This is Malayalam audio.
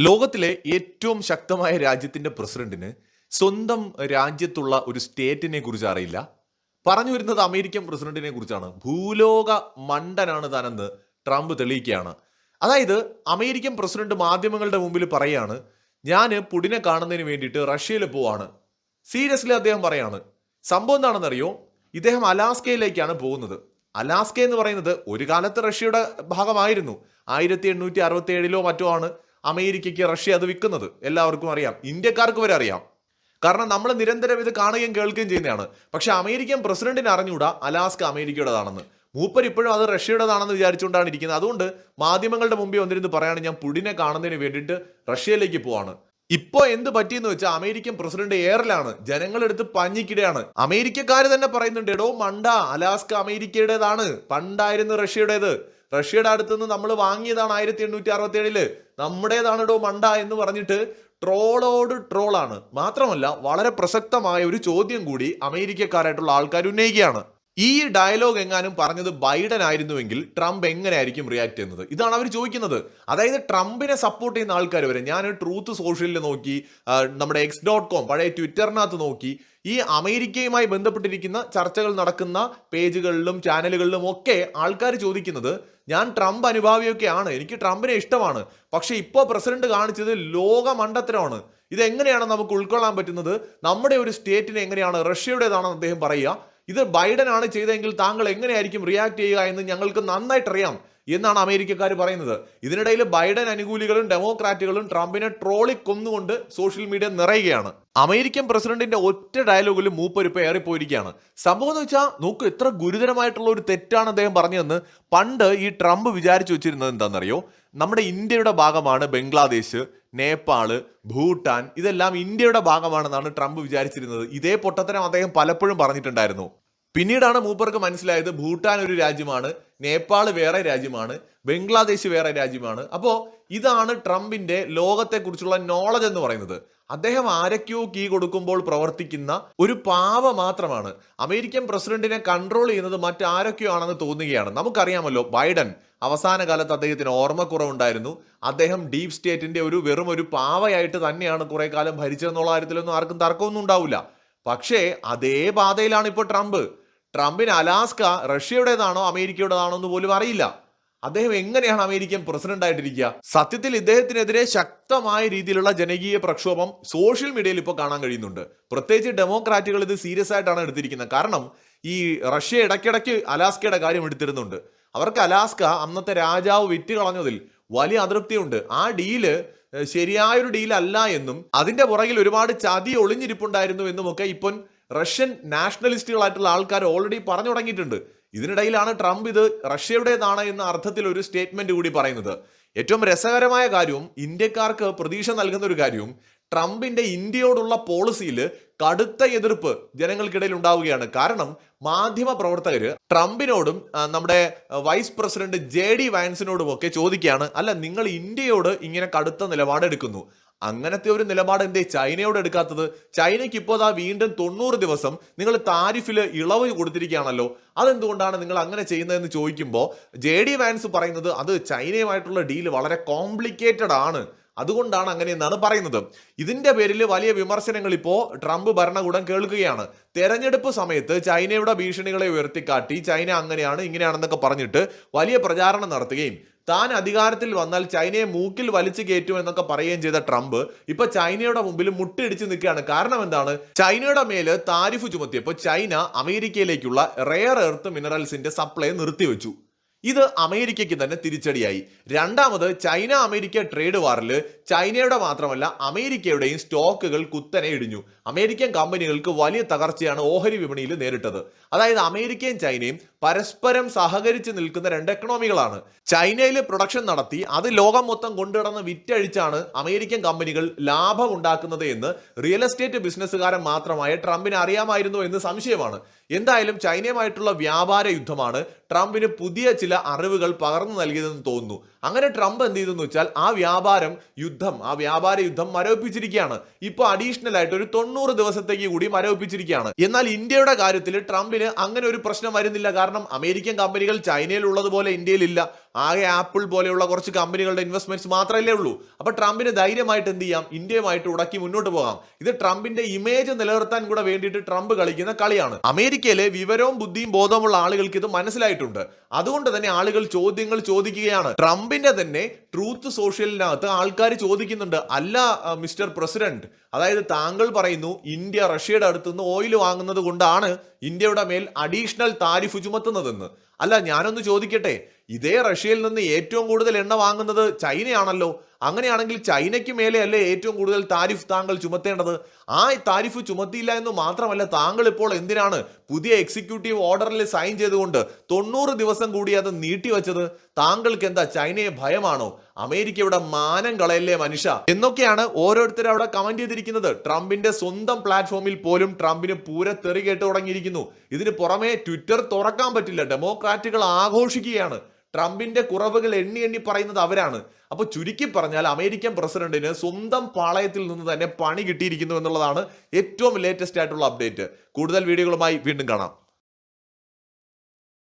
ലോകത്തിലെ ഏറ്റവും ശക്തമായ രാജ്യത്തിന്റെ പ്രസിഡന്റിന് സ്വന്തം രാജ്യത്തുള്ള ഒരു സ്റ്റേറ്റിനെ കുറിച്ച് അറിയില്ല. പറഞ്ഞു വരുന്നത് അമേരിക്കൻ പ്രസിഡന്റിനെ കുറിച്ചാണ്. ഭൂലോക മണ്ടനാണ് താനെന്ന് ട്രംപ് തെളിയിക്കുകയാണ്. അതായത് അമേരിക്കൻ പ്രസിഡന്റ് മാധ്യമങ്ങളുടെ മുമ്പിൽ പറയാണ് ഞാൻ പുടിനെ കാണുന്നതിന് വേണ്ടിയിട്ട് റഷ്യയിൽ പോവാണ്. സീരിയസ്ലി അദ്ദേഹം പറയാണ് സംഭവം എന്താണെന്നറിയോ? ഇദ്ദേഹം അലാസ്കയിലേക്കാണ് പോകുന്നത്. അലാസ്ക എന്ന് പറയുന്നത് ഒരു കാലത്ത് റഷ്യയുടെ ഭാഗമായിരുന്നു. ആയിരത്തി എണ്ണൂറ്റി അറുപത്തി ഏഴിലോ മറ്റോ ആണ്. അമേരിക്കയ്ക്ക് റഷ്യ അത് വിൽക്കുന്നത്. എല്ലാവർക്കും അറിയാം. ഇന്ത്യക്കാർക്ക് വരെ അറിയാം. കാരണം നമ്മൾ നിരന്തരം ഇത് കാണുകയും കേൾക്കുകയും ചെയ്യുന്നതാണ്. പക്ഷെ അമേരിക്കൻ പ്രസിഡന്റിന് അറിഞ്ഞുകൂടാ? അലാസ്ക അമേരിക്കയുടേതാണെന്ന്. മൂപ്പർ ഇപ്പോഴും അത് റഷ്യയുടേതാണെന്ന് വിചാരിച്ചുകൊണ്ടാണ് ഇരിക്കുന്നത്. അതുകൊണ്ട് മാധ്യമങ്ങളുടെ മുമ്പിൽ വന്നിരുന്ന് പറയാണ് ഞാൻ പുടിനെ കാണുന്നതിന് വേണ്ടിയിട്ട് റഷ്യയിലേക്ക് പോവാണ്. ഇപ്പോ എന്ത് പറ്റിയെന്ന് വെച്ചാൽ അമേരിക്കൻ പ്രസിഡന്റ് എയറിലാണ്. ജനങ്ങളെടുത്ത് പഞ്ഞിക്കിടെയാണ് അമേരിക്കക്കാർ തന്നെ പറയുന്നുണ്ട് എടോ മണ്ട. അലാസ്ക അമേരിക്കയുടേതാണ്. പണ്ടായിരുന്നു റഷ്യയുടേത്. റഷ്യയുടെ അടുത്തുനിന്ന് നമ്മൾ വാങ്ങിയതാണ് ആയിരത്തി എണ്ണൂറ്റി അറുപത്തി ഏഴിൽ നമ്മുടേതാണ് ഡോ മണ്ട എന്ന് പറഞ്ഞിട്ട് ട്രോളോട് ട്രോളാണ്. മാത്രമല്ല വളരെ പ്രസക്തമായ ഒരു ചോദ്യം കൂടി അമേരിക്കക്കാരായിട്ടുള്ള ആൾക്കാർ ഉന്നയിക്കുകയാണ്. ഈ ഡയലോഗ് എങ്ങാനും പറഞ്ഞത് ബൈഡൻ ആയിരുന്നുവെങ്കിൽ ട്രംപ് എങ്ങനെയായിരിക്കും റിയാക്ട് ചെയ്യുന്നത്? ഇതാണ് അവർ ചോദിക്കുന്നത്. അതായത് ട്രംപിനെ സപ്പോർട്ട് ചെയ്യുന്ന ആൾക്കാർ വരെ ഞാൻ ട്രൂത്ത് സോഷ്യലിൽ നോക്കി നമ്മുടെ എക്സ് ഡോട്ട് കോം പഴയ ട്വിറ്ററിനകത്ത് നോക്കി ഈ അമേരിക്കയുമായി ബന്ധപ്പെട്ടിരിക്കുന്ന ചർച്ചകൾ നടക്കുന്ന പേജുകളിലും ചാനലുകളിലും ഒക്കെ ആൾക്കാർ ചോദിക്കുന്നത് ഞാൻ ട്രംപ് അനുഭാവിയൊക്കെയാണ് എനിക്ക് ട്രംപിനെ ഇഷ്ടമാണ് പക്ഷേ ഇപ്പോൾ പ്രസിഡന്റ് കാണിച്ചത് ലോക മണ്ടത്തരമാണ് ഇത് എങ്ങനെയാണ് നമുക്ക് ഉൾക്കൊള്ളാൻ പറ്റുന്നത്? നമ്മുടെ ഒരു സ്റ്റേറ്റിനെ എങ്ങനെയാണ്? റഷ്യയുടേതാണെന്ന് അദ്ദേഹം പറയുക. ഇത് ബൈഡൻ ആണ് ചെയ്തതെങ്കിൽ താങ്കൾ എങ്ങനെയായിരിക്കും റിയാക്ട് ചെയ്യുക എന്ന് ഞങ്ങൾക്ക് നന്നായിട്ട് അറിയാം എന്നാണ് അമേരിക്കക്കാർ പറയുന്നത്. ഇതിനിടയിൽ ബൈഡൻ അനുകൂലികളും ഡെമോക്രാറ്റുകളും ട്രംപിനെ ട്രോളി കൊന്നുകൊണ്ട് സോഷ്യൽ മീഡിയ നിറയുകയാണ്. അമേരിക്കൻ പ്രസിഡന്റിന്റെ ഒറ്റ ഡയലോഗിൽ മൂപ്പരിപ്പ് ഏറിപ്പോയിരിക്കുകയാണ്. സംഭവം എന്ന് വെച്ചാൽ നോക്ക് എത്ര ഗുരുതരമായിട്ടുള്ള ഒരു തെറ്റാണ് അദ്ദേഹം പറഞ്ഞതെന്ന് പണ്ട് ഈ ട്രംപ് വിചാരിച്ചു വെച്ചിരുന്നത് എന്താണെന്നറിയോ? നമ്മുടെ ഇന്ത്യയുടെ ഭാഗമാണ് ബംഗ്ലാദേശ് നേപ്പാൾ ഭൂട്ടാൻ ഇതെല്ലാം ഇന്ത്യയുടെ ഭാഗമാണെന്നാണ് ട്രംപ് വിചാരിച്ചിരുന്നത്. ഇതേ പൊട്ടത്തരം അദ്ദേഹം പലപ്പോഴും പറഞ്ഞിട്ടുണ്ടായിരുന്നു. പിന്നീടാണ് മൂപ്പർക്ക് മനസ്സിലായത് ഭൂട്ടാൻ ഒരു രാജ്യമാണ് നേപ്പാൾ വേറെ രാജ്യമാണ് ബംഗ്ലാദേശ് വേറെ രാജ്യമാണ്. അപ്പോൾ ഇതാണ് ട്രംപിന്റെ ലോകത്തെക്കുറിച്ചുള്ള നോളജ് എന്ന് പറയുന്നത്. അദ്ദേഹം ആരൊക്കെയോ കീ കൊടുക്കുമ്പോൾ പ്രവർത്തിക്കുന്ന ഒരു പാവ മാത്രമാണ്. അമേരിക്കൻ പ്രസിഡന്റിനെ കൺട്രോൾ ചെയ്യുന്നത് മറ്റാരൊക്കെയോ ആണെന്ന് തോന്നുകയാണ്. നമുക്കറിയാമല്ലോ ബൈഡൻ അവസാന കാലത്ത് അദ്ദേഹത്തിന് ഓർമ്മക്കുറവുണ്ടായിരുന്നു. അദ്ദേഹം ഡീപ് സ്റ്റേറ്റിന്റെ ഒരു വെറും ഒരു പാവയായിട്ട് തന്നെയാണ് കുറെ കാലം ഭരിച്ചതെന്നുള്ള കാര്യത്തിലൊന്നും ആർക്കും തർക്കമൊന്നും ഉണ്ടാവില്ല. പക്ഷേ അതേ പാതയിലാണ് ഇപ്പോൾ ട്രംപ്. ട്രംപിന് അലാസ്ക റഷ്യയുടേതാണോ അമേരിക്കയുടേതാണോ എന്ന് പോലും അറിയില്ല. അദ്ദേഹം എങ്ങനെയാണ് അമേരിക്കൻ പ്രസിഡന്റ് ആയിട്ടിരിക്കുക? സത്യത്തിൽ ഇദ്ദേഹത്തിനെതിരെ ശക്തമായ രീതിയിലുള്ള ജനകീയ പ്രക്ഷോഭം സോഷ്യൽ മീഡിയയിൽ ഇപ്പോൾ കാണാൻ കഴിയുന്നുണ്ട്. പ്രത്യേകിച്ച് ഡെമോക്രാറ്റുകൾ ഇത് സീരിയസ് ആയിട്ടാണ് എടുത്തിരിക്കുന്നത്. കാരണം ഈ റഷ്യ ഇടയ്ക്കിടയ്ക്ക് അലാസ്കയുടെ കാര്യം എടുത്തിരുന്നുണ്ട്. അവർക്ക് അലാസ്ക അന്നത്തെ രാജാവ് വിറ്റ് കളഞ്ഞതിൽ വലിയ അതൃപ്തിയുണ്ട്. ആ ഡീൽ ശരിയായൊരു ഡീലല്ല എന്നും അതിന്റെ പുറകിൽ ഒരുപാട് ചതി ഒളിഞ്ഞിരിപ്പുണ്ടായിരുന്നു എന്നുമൊക്കെ ഇപ്പം റഷ്യൻ നാഷണലിസ്റ്റുകളായിട്ടുള്ള ആൾക്കാർ ഓൾറെഡി പറഞ്ഞു തുടങ്ങിയിട്ടുണ്ട്. ഇതിനിടയിലാണ് ട്രംപ് ഇത് റഷ്യയുടേതാണ് എന്ന അർത്ഥത്തിൽ ഒരു സ്റ്റേറ്റ്മെന്റ് കൂടി പറയുന്നത്. ഏറ്റവും രസകരമായ കാര്യവും ഇന്ത്യക്കാർക്ക് പ്രതീക്ഷ നൽകുന്ന ഒരു കാര്യവും ട്രംപിന്റെ ഇന്ത്യയോടുള്ള പോളിസിയിൽ കടുത്ത എതിർപ്പ് ജനങ്ങൾക്കിടയിൽ ഉണ്ടാവുകയാണ്. കാരണം മാധ്യമ പ്രവർത്തകർ ട്രംപിനോടും നമ്മുടെ വൈസ് പ്രസിഡന്റ് ജെ ഡി വാൻസിനോടും ഒക്കെ ചോദിക്കുകയാണ് അല്ല നിങ്ങൾ ഇന്ത്യയോട് ഇങ്ങനെ കടുത്ത നിലപാടെടുക്കുന്നു. അങ്ങനത്തെ ഒരു നിലപാട് എന്തേ ചൈനയോട് എടുക്കാത്തത്? ചൈനയ്ക്ക് ഇപ്പോൾ അതാ വീണ്ടും തൊണ്ണൂറ് ദിവസം നിങ്ങൾ താരിഫിൽ ഇളവ് കൊടുത്തിരിക്കുകയാണല്ലോ. അതെന്തുകൊണ്ടാണ് നിങ്ങൾ അങ്ങനെ ചെയ്യുന്നതെന്ന് ചോദിക്കുമ്പോൾ ജെ ഡി വാൻസ് പറയുന്നത് അത് ചൈനയുമായിട്ടുള്ള ഡീൽ വളരെ കോംപ്ലിക്കേറ്റഡ് ആണ് അതുകൊണ്ടാണ് അങ്ങനെ എന്നാണ് പറയുന്നത്. ഇതിന്റെ പേരിൽ വലിയ വിമർശനങ്ങൾ ഇപ്പോൾ ട്രംപ് ഭരണകൂടം കേൾക്കുകയാണ്. തെരഞ്ഞെടുപ്പ് സമയത്ത് ചൈനയുടെ ഭീഷണികളെ ഉയർത്തിക്കാട്ടി ചൈന അങ്ങനെയാണ് ഇങ്ങനെയാണെന്നൊക്കെ പറഞ്ഞിട്ട് വലിയ പ്രചാരണം നടത്തുകയും താൻ അധികാരത്തിൽ വന്നാൽ ചൈനയെ മൂക്കിൽ വലിച്ചു കയറ്റും എന്നൊക്കെ പറയുകയും ചെയ്ത ട്രംപ് ഇപ്പൊ ചൈനയുടെ മുമ്പിൽ മുട്ടിടിച്ച് നിൽക്കുകയാണ്. കാരണം എന്താണ്? ചൈനയുടെ മേൽ താരിഫ് ചുമത്തിയപ്പോൾ ചൈന അമേരിക്കയിലേക്കുള്ള റെയർ എർത്ത് മിനറൽസിന്റെ സപ്ലൈ നിർത്തിവെച്ചു. ഇത് അമേരിക്കയ്ക്ക് തന്നെ തിരിച്ചടിയായി. രണ്ടാമത് ചൈന അമേരിക്ക ട്രേഡ് വാറിൽ ചൈനയുടെ മാത്രമല്ല അമേരിക്കയുടെയും സ്റ്റോക്കുകൾ കുത്തനെ ഇടിഞ്ഞു. അമേരിക്കൻ കമ്പനികൾക്ക് വലിയ തകർച്ചയാണ് ഓഹരി വിപണിയിൽ നേരിട്ടത്. അതായത് അമേരിക്കയും ചൈനയും പരസ്പരം സഹകരിച്ച് നിൽക്കുന്ന രണ്ട് എക്കണോമികളാണ് ചൈനയിൽ പ്രൊഡക്ഷൻ നടത്തി അത് ലോകം മൊത്തം കൊണ്ടുകിടന്ന് വിറ്റഴിച്ചാണ് അമേരിക്കൻ കമ്പനികൾ ലാഭം ഉണ്ടാക്കുന്നത് എന്ന് റിയൽ എസ്റ്റേറ്റ് ബിസിനസ്സുകാരൻ മാത്രമായ ട്രംപിന് അറിയാമായിരുന്നു എന്ന് സംശയമാണ്. എന്തായാലും ചൈനയുമായിട്ടുള്ള വ്യാപാര യുദ്ധമാണ് ട്രംപിന് പുതിയ ചില അറിവുകൾ പകർന്നു നൽകിയതെന്ന് തോന്നുന്നു. അങ്ങനെ ട്രംപ് എന്ത് ചെയ്തെന്ന് വെച്ചാൽ ആ വ്യാപാരം യുദ്ധം ആ വ്യാപാര യുദ്ധം മരവിപ്പിച്ചിരിക്കുകയാണ്. ഇപ്പൊ അഡീഷണൽ ആയിട്ട് ഒരു തൊണ്ണൂറ് ദിവസത്തേക്ക് കൂടി മരവിപ്പിച്ചിരിക്കുകയാണ്. എന്നാൽ ഇന്ത്യയുടെ കാര്യത്തിൽ ട്രംപിന് അങ്ങനെ ഒരു പ്രശ്നം വരുന്നില്ല. കാരണം അമേരിക്കൻ കമ്പനികൾ ചൈനയിൽ ഉള്ളതുപോലെ ഇന്ത്യയിൽ ഇല്ല. ആകെ ആപ്പിൾ പോലെയുള്ള കുറച്ച് കമ്പനികളുടെ ഇൻവെസ്റ്റ്മെന്റ്സ് മാത്രമല്ലേ ഉള്ളൂ. അപ്പൊ ട്രംപിന് ധൈര്യമായിട്ട് എന്ത് ചെയ്യാം? ഇന്ത്യയുമായിട്ട് ഉടക്കി മുന്നോട്ട് പോകാം. ഇത് ട്രംപിന്റെ ഇമേജ് നിലനിർത്താൻ കൂടെ വേണ്ടിയിട്ട് ട്രംപ് കളിക്കുന്ന കളിയാണ്. അമേരിക്കയിലെ വിവരവും ബുദ്ധിയും ബോധമുള്ള ആളുകൾക്ക് ഇത് മനസ്സിലായിട്ടുണ്ട്. അതുകൊണ്ട് തന്നെ ആളുകൾ ചോദ്യങ്ങൾ ചോദിക്കുകയാണ്. ട്രംപിന്റെ തന്നെ ട്രൂത്ത് സോഷ്യലിനകത്ത് ആൾക്കാർ ചോദിക്കുന്നുണ്ട് അല്ല മിസ്റ്റർ പ്രസിഡന്റ് അതായത് താങ്കൾ പറയുന്നു ഇന്ത്യ റഷ്യയുടെ അടുത്ത് നിന്ന് ഓയിൽ വാങ്ങുന്നത് കൊണ്ടാണ് ഇന്ത്യയുടെ മേൽ അഡീഷണൽ താരിഫ് ചുമത്തുന്നതെന്ന്. അല്ല ഞാനൊന്ന് ചോദിക്കട്ടെ ഇതേ റഷ്യയിൽ നിന്ന് ഏറ്റവും കൂടുതൽ എണ്ണ വാങ്ങുന്നത് ചൈനയാണല്ലോ. അങ്ങനെയാണെങ്കിൽ ചൈനയ്ക്ക് മേലെ അല്ലേ ഏറ്റവും കൂടുതൽ താരിഫ് താങ്കൾ ചുമത്തേണ്ടത്? ആ താരിഫ് ചുമത്തിയില്ല എന്ന് മാത്രമല്ല താങ്കൾ ഇപ്പോൾ എന്തിനാണ് പുതിയ എക്സിക്യൂട്ടീവ് ഓർഡറിൽ സൈൻ ചെയ്തുകൊണ്ട് തൊണ്ണൂറ് ദിവസം കൂടി അത് നീട്ടിവെച്ചത് താങ്കൾക്ക് എന്താ ചൈനയെ ഭയമാണോ? അമേരിക്കയുടെ മാനം കളയല്ലേ മനുഷ്യ? എന്നൊക്കെയാണ് ഓരോരുത്തരും അവിടെ കമന്റ് ചെയ്തിരിക്കുന്നത്. ട്രംപിന്റെ സ്വന്തം പ്ലാറ്റ്ഫോമിൽ പോലും ട്രംപിന് പൂര തെറി കേട്ട് തുടങ്ങിയിരിക്കുന്നു. ഇതിന് പുറമെ ട്വിറ്റർ തുറക്കാൻ പറ്റില്ല. ഡെമോക്രാറ്റുകൾ ആഘോഷിക്കുകയാണ്. ട്രംപിന്റെ കുറവുകൾ എണ്ണി എണ്ണി പറയുന്നത് അവരാണ്. അപ്പൊ ചുരുക്കി പറഞ്ഞാൽ അമേരിക്കൻ പ്രസിഡന്റിന് സ്വന്തം പാളയത്തിൽ നിന്ന് തന്നെ പണി കിട്ടിയിരിക്കുന്നു എന്നുള്ളതാണ് ഏറ്റവും ലേറ്റസ്റ്റ് ആയിട്ടുള്ള അപ്ഡേറ്റ് കൂടുതൽ വീഡിയോകളുമായി വീണ്ടും കാണാം.